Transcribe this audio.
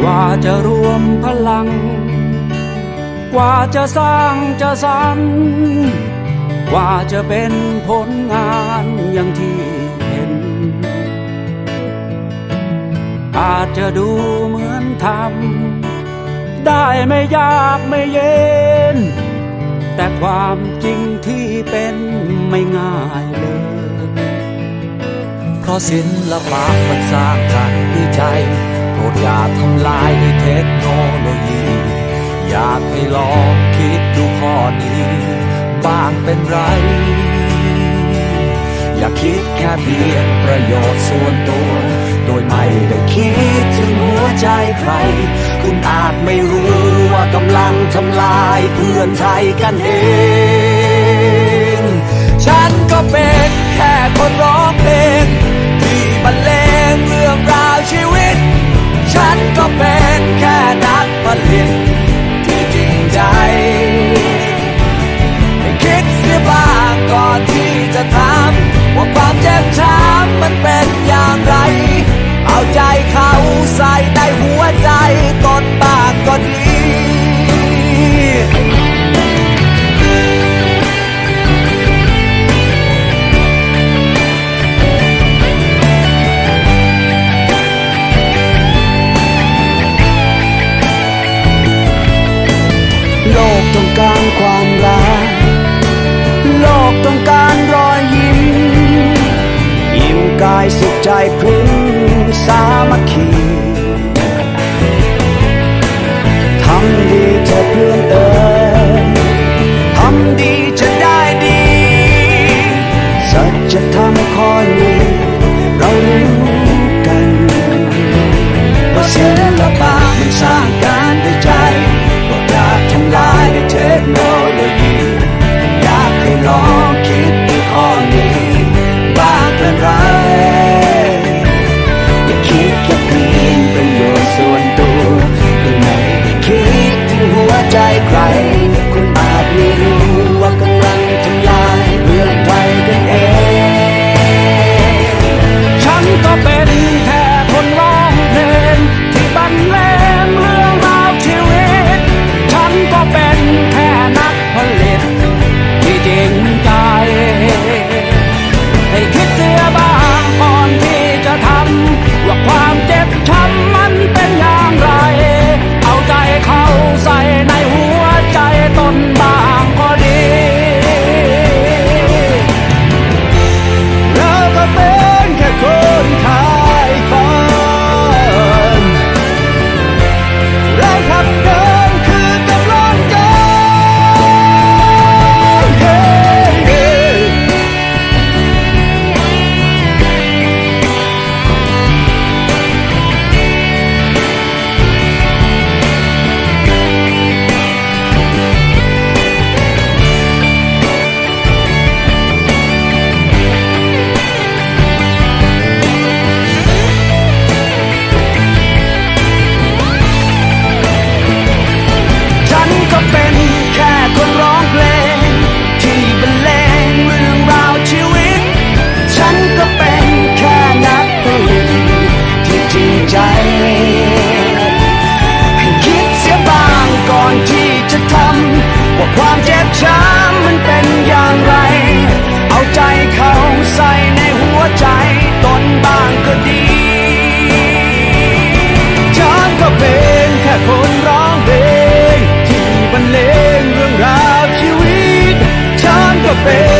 กว่าจะรวมพลัง กว่าจะสร้างจะสรรกว่าจะเป็นผลงานอย่างที่เห็น อาจจะดูเหมือนทำได้ไม่ยากไม่เย็น แต่ความจริงที่เป็นไม่ง่ายเลยเพราะศิละปะมันสร้างสรรค์ด้ใจ รดอย่าทำลายในเทคโนโลยี อยากให้ลองคิดดูข้อนี้ บ้างเป็นไร อย่าคิดแค่เพียงประโยชน์ส่วนตัว โดยไม่ได้คิดถึงหัวใจใคร คุณอาจไม่รู้ว่ากำลังทำลายเพื่อนไทยกันเอง ฉันก็เป็นแค่คนร้อง ฉันก็เป็น I pray. a bed.